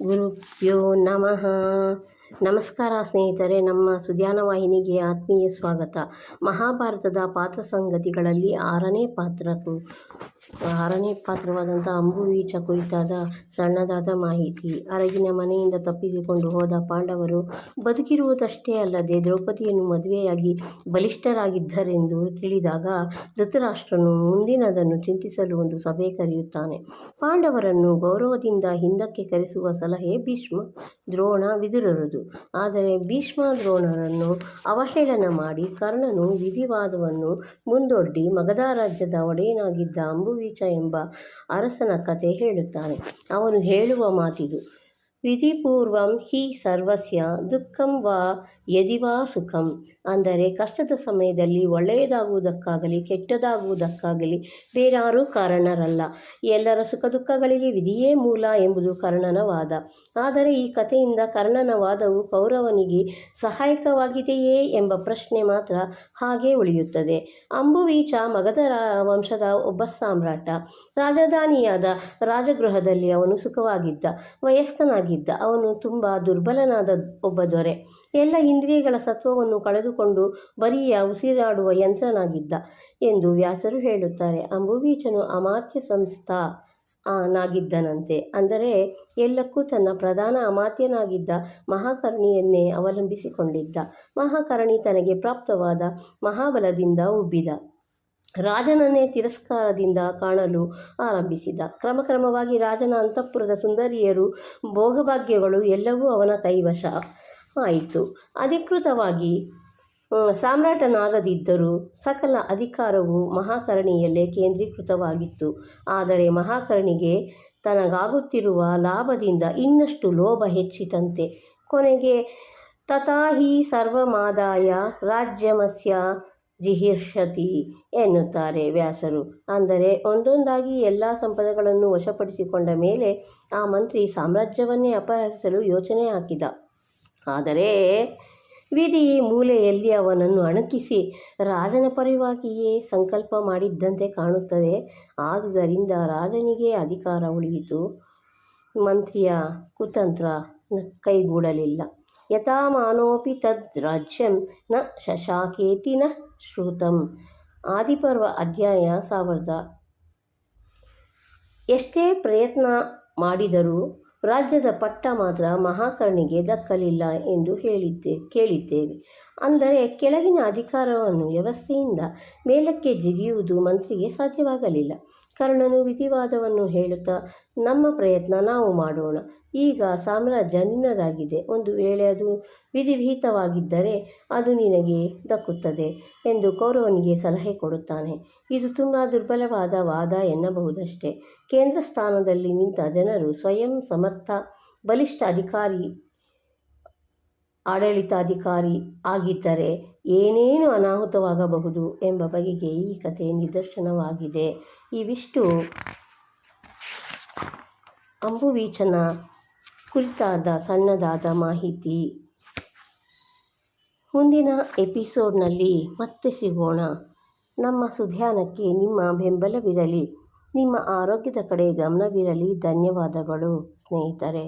गुरुभ्यो नमः। ನಮಸ್ಕಾರ ಸ್ನೇಹಿತರೆ, ನಮ್ಮ ಸುಧ್ಯಾನ ವಾಹಿನಿಗೆ ಆತ್ಮೀಯ ಸ್ವಾಗತ. ಮಹಾಭಾರತದ ಪಾತ್ರ ಸಂಗತಿಗಳಲ್ಲಿ ಆರನೇ ಪಾತ್ರ ಆರನೇ ಪಾತ್ರವಾದಂಥ ಅಂಬುವೀಚ ಕುರಿತಾದ ಸಣ್ಣದಾದ ಮಾಹಿತಿ. ಅರಗಿನ ಮನೆಯಿಂದ ತಪ್ಪಿಸಿಕೊಂಡು ಹೋದ ಪಾಂಡವರು ಬದುಕಿರುವುದಷ್ಟೇ ಅಲ್ಲದೆ ದ್ರೌಪದಿಯನ್ನು ಮದುವೆಯಾಗಿ ಬಲಿಷ್ಠರಾಗಿದ್ದರೆಂದು ತಿಳಿದಾಗ ಧೃತರಾಷ್ಟ್ರನು ಮುಂದಿನದನ್ನು ಚಿಂತಿಸಲು ಒಂದು ಸಭೆ ಕರೆಯುತ್ತಾನೆ. ಪಾಂಡವರನ್ನು ಗೌರವದಿಂದ ಹಿಂದಕ್ಕೆ ಕರೆಸುವ ಸಲಹೆ ಭೀಷ್ಮ ದ್ರೋಣ ವಿದುರರದು. ಆದರೆ ಭೀಷ್ಮ ದ್ರೋಣರನ್ನು ಅವಹೇಳನ ಮಾಡಿ ಕರ್ಣನು ವಿಧಿವಾದವನ್ನು ಮುಂದೊಡ್ಡಿ ಮಗಧ ರಾಜ್ಯದ ಒಡೆಯನಾಗಿದ್ದ ಅಂಬುವೀಚ ಎಂಬ ಅರಸನ ಕತೆ ಹೇಳುತ್ತಾನೆ. ಅವನು ಹೇಳುವ ಮಾತಿದು ವಿಧಿಪೂರ್ವಂ ಹಿ ಸರ್ವಸ್ಯ ದುಃಖಂ ವಾ ಯದಿ ವಾ ಸುಖಂ ಅಂದರೆ ಕಷ್ಟದ ಸಮಯದಲ್ಲಿ ಒಳ್ಳೆಯದಾಗುವುದಕ್ಕಾಗಲಿ ಕೆಟ್ಟದಾಗುವುದಕ್ಕಾಗಲಿ ಬೇರಾರೂ ಕಾರಣರಲ್ಲ. ಎಲ್ಲರ ಸುಖ ದುಃಖಗಳಿಗೆ ವಿಧಿಯೇ ಮೂಲ ಎಂಬುದು ಕರ್ಣನ ವಾದ. ಆದರೆ ಈ ಕಥೆಯಿಂದ ಕರ್ಣನ ವಾದವು ಕೌರವನಿಗೆ ಸಹಾಯಕವಾಗಿದೆಯೇ ಎಂಬ ಪ್ರಶ್ನೆ ಮಾತ್ರ ಹಾಗೇ ಉಳಿಯುತ್ತದೆ. ಅಂಬುವೀಚ ಮಗಧ ವಂಶದ ಒಬ್ಬ ಸಾಮ್ರಾಟ. ರಾಜಧಾನಿಯಾದ ರಾಜಗೃಹದಲ್ಲಿ ಅವನು ಸುಖವಾಗಿದ್ದ. ವಯಸ್ಕನಾಗಿದ್ದ ಅವನು ತುಂಬ ದುರ್ಬಲನಾದ ಒಬ್ಬ ದೊರೆ. ಎಲ್ಲ ಇಂದ್ರಿಯಗಳ ಸತ್ವವನ್ನು ಕಳೆದುಕೊಂಡು ಬರಿಯ ಉಸಿರಾಡುವ ಯಂತ್ರನಾಗಿದ್ದ ಎಂದು ವ್ಯಾಸರು ಹೇಳುತ್ತಾರೆ. ಅಂಬುಬೀಚನು ಅಮಾತ್ಯ ಸಂಸ್ಥಾ ನಾಗಿದ್ದನಂತೆ ಅಂದರೆ ಎಲ್ಲಕ್ಕೂ ತನ್ನ ಪ್ರಧಾನ ಅಮಾತ್ಯನಾಗಿದ್ದ ಮಹಾಕರ್ಣಿಯನ್ನೇ ಅವಲಂಬಿಸಿಕೊಂಡಿದ್ದ. ಮಹಾಕರ್ಣಿ ತನಗೆ ಪ್ರಾಪ್ತವಾದ ಮಹಾಬಲದಿಂದ ಉಬ್ಬಿದ. ರಾಜನನ್ನೇ ತಿರಸ್ಕಾರದಿಂದ ಕಾಣಲು ಆರಂಭಿಸಿದ. ಕ್ರಮಕ್ರಮವಾಗಿ ರಾಜನ ಅಂತಃಪುರದ ಸುಂದರಿಯರು, ಭೋಗಭಾಗ್ಯಗಳು ಎಲ್ಲವೂ ಅವನ ಕೈವಶ ಆಯಿತು. ಅಧಿಕೃತವಾಗಿ ಸಾಮ್ರಾಟನಾಗದಿದ್ದರೂ ಸಕಲ ಅಧಿಕಾರವು ಮಹಾಕರ್ಣಿಯಲ್ಲೇ ಕೇಂದ್ರೀಕೃತವಾಗಿತ್ತು. ಆದರೆ ಮಹಾಕರ್ಣಿಗೆ ತನಗಾಗುತ್ತಿರುವ ಲಾಭದಿಂದ ಇನ್ನಷ್ಟು ಲೋಭ ಹೆಚ್ಚಿತಂತೆ. ಕೊನೆಗೆ ತಥಾಹಿ ಸರ್ವಮಾದಾಯ ರಾಜ್ಯಮಸ್ಯ ಜಿಹಿರ್ಷತಿ ಎನ್ನುತ್ತಾರೆ ವ್ಯಾಸರು. ಅಂದರೆ, ಒಂದೊಂದಾಗಿ ಎಲ್ಲ ಸಂಪದಗಳನ್ನು ವಶಪಡಿಸಿಕೊಂಡ ಮೇಲೆ ಆ ಮಂತ್ರಿ ಸಾಮ್ರಾಜ್ಯವನ್ನೇ ಅಪಹರಿಸಲು ಯೋಚನೆ ಹಾಕಿದ. ಆದರೆ, ವಿಧಿ ಮೂಲೆಯಲ್ಲಿ ಅವನನ್ನು ಅಣಕಿಸಿ ರಾಜನ ಪರವಾಗಿಯೇ ಸಂಕಲ್ಪ ಮಾಡಿದ್ದಂತೆ ಕಾಣುತ್ತದೆ. ಆದುದರಿಂದ ರಾಜನಿಗೆ ಅಧಿಕಾರ ಉಳಿಯಿತು. ಮಂತ್ರಿಯ ಕುತಂತ್ರ ಕೈಗೂಡಲಿಲ್ಲ. ಯಥಾ ಮಾನೋಪಿ ತದ್ ರಾಜ್ಯಂ ನ ಶಶಾಕೇತಿ ನ ಶ್ರುತಂ ಆದಿಪರ್ವ ಅಧ್ಯಾಯ ಸಾವಿರದ ಎಷ್ಟೇ ಪ್ರಯತ್ನ ಮಾಡಿದರೂ ರಾಜ್ಯದ ಪಟ್ಟ ಮಾತ್ರ ಮಹಾಕರ್ಣಿಗೆ ದಕ್ಕಲಿಲ್ಲ ಎಂದು ಹೇಳಿದ್ದೆ ಕೇಳಿದ್ದೇವೆ. ಅಂದರೆ ಕೆಳಗಿನ ಅಧಿಕಾರವನ್ನು ವ್ಯವಸ್ಥೆಯಿಂದ ಮೇಲಕ್ಕೆ ಜಿಗಿಯುವುದು ಮಂತ್ರಿಗೆ ಸಾಧ್ಯವಾಗಲಿಲ್ಲ. ಕರ್ಣನು ವಿಧಿವಾದವನ್ನು ಹೇಳುತ್ತಾ, ನಮ್ಮ ಪ್ರಯತ್ನ ನಾವು ಮಾಡೋಣ. ಈಗ ಸಾಮ್ರಾಜ್ಯ ನಿನ್ನದಾಗಿದೆ. ಒಂದು ವೇಳೆ ಅದು ವಿಧಿವಿಹಿತವಾಗಿದ್ದರೆ ಅದು ನಿನಗೆ ದಕ್ಕುತ್ತದೆ ಎಂದು ಕೌರವನಿಗೆ ಸಲಹೆ ಕೊಡುತ್ತಾನೆ. ಇದು ತುಂಬ ದುರ್ಬಲವಾದ ವಾದ ಎನ್ನಬಹುದಷ್ಟೇ. ಕೇಂದ್ರ ಸ್ಥಾನದಲ್ಲಿ ನಿಂತ ಜನರು ಸ್ವಯಂ ಸಮರ್ಥ, ಬಲಿಷ್ಠ ಅಧಿಕಾರಿ ಆಡಳಿತಾಧಿಕಾರಿ ಆಗಿದ್ದರೆ ಏನೇನು ಅನಾಹುತವಾಗಬಹುದು ಎಂಬ ಬಗೆಗೆ ಈ ಕಥೆ ನಿದರ್ಶನವಾಗಿದೆ. ಇವಿಷ್ಟು. ಅಂಬುವೀಚನ ಕುರಿತಾದ ಸಣ್ಣದಾದ ಮಾಹಿತಿ. ಮುಂದಿನ ಎಪಿಸೋಡ್ನಲ್ಲಿ ಮತ್ತೆ ಸಿಗೋಣ. ನಮ್ಮ ಸುಧ್ಯಾನಕ್ಕೆ ನಿಮ್ಮ ಬೆಂಬಲವಿರಲಿ. ನಿಮ್ಮ ಆರೋಗ್ಯದ ಕಡೆ ಗಮನವಿರಲಿ. ಧನ್ಯವಾದಗಳು ಸ್ನೇಹಿತರೆ.